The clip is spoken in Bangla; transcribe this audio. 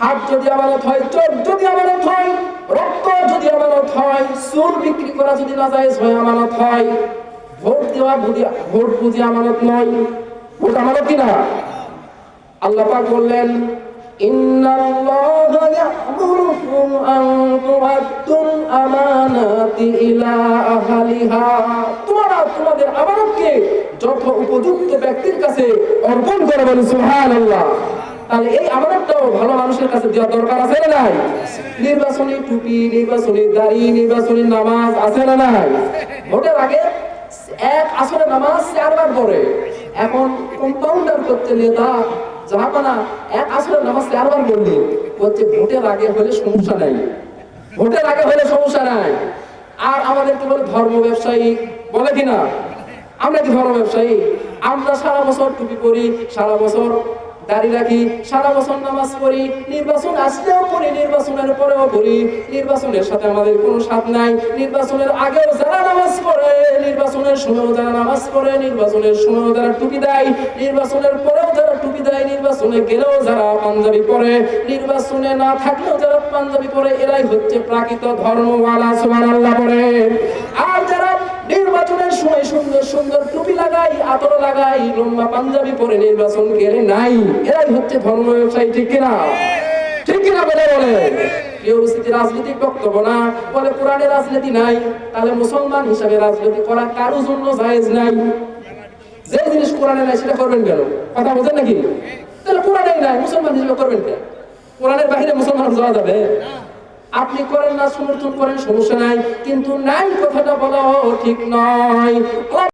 হাত যদি আমানত হয়, চোখ যদি আমানত হয়, রক্ত যদি আমানত হয়, চুল বিক্রি করা যদি না যায় হয় আমানত হয়, ভোট দেওয়া ভোট বুঝি আমানত নয়। ভোট আমানত কিনা? আল্লাহ পাক বললেন তোমাদের যত উপযুক্ত ব্যক্তির কাছে অর্পণ করে বলে সুবহানাল্লাহ। তাহলে এই আমানতটাও ভালো মানুষের কাছে দেওয়া দরকার আছে না নাই? নির্বাচনী টুপি, নির্বাচনী দাড়ি, নির্বাচনী নামাজ আছে না নাই? ভোটের আগে এক আসলে নামাজ চারবার পড়ে। এখন কম্পাউন্ডার করতে নেতা জাহাপানা এক আসলে নামাজ চারবার পড়লি। বলছে ভোটের আগে হলে সমস্যা নাই। ভোটের আগে হলে সমস্যা নাই। আর আমাদেরকে বলে, ধর্ম ব্যবসায়ী বলে কিনা আমরা কি ধর্ম ব্যবসায়ী? আমরা সারা বছর টুপি পরি, সারা বছর রাখি, সারা বছর নামাজ পড়ি, নির্বাচন আসলেও পড়ি, নির্বাচনের পরেও পড়ি। নির্বাচনের সাথে আমাদের কোনো সাথ নাই। নির্বাচনের আগেও যারা নামাজ পড়ে, নির্বাচনের সময়ও যারা নামাজ পড়ে, নির্বাচনের সময়ও যারা টুপি দেয়, নির্বাচনের পরেও যারা টুপি দেয়, নির্বাচনে গেলেও যারা পাঞ্জাবি পরে। নির্বাচনে না থাকলেও যারা পাঞ্জাবি পরে, এরাই হচ্ছে প্রাকৃত ধর্মওয়ালা, সুবহানাল্লাহ পড়ে আর আতর লাগাই, লম্বা পাঞ্জাবি পরে নির্বাচন গেলে নাই। এরাই হচ্ছে ধর্ম ব্যবসায়ী, ঠিক কিনা? ঠিক কিনা বলে বলে? রাজনৈতিক বক্তব্য না। বলে রাজনীতি নাই, তাহলে মুসলমান হিসাবে রাজনীতি করা কারও জন্য জায়েজ নাই। যে জিনিস কোরআনে নাই, সেটা করবেন কেন? কথা বোঝেন নাকি? তাহলে কোরআনে নাই, মুসলমান হিসেবে করবেন কেন কোরআনের বাহিরে মুসলমান যাওয়া যাবে? আপনি করেন না, সমর্থন করেন, সমস্যা নাই। কিন্তু নাই কথাটা বলা ঠিক নয়।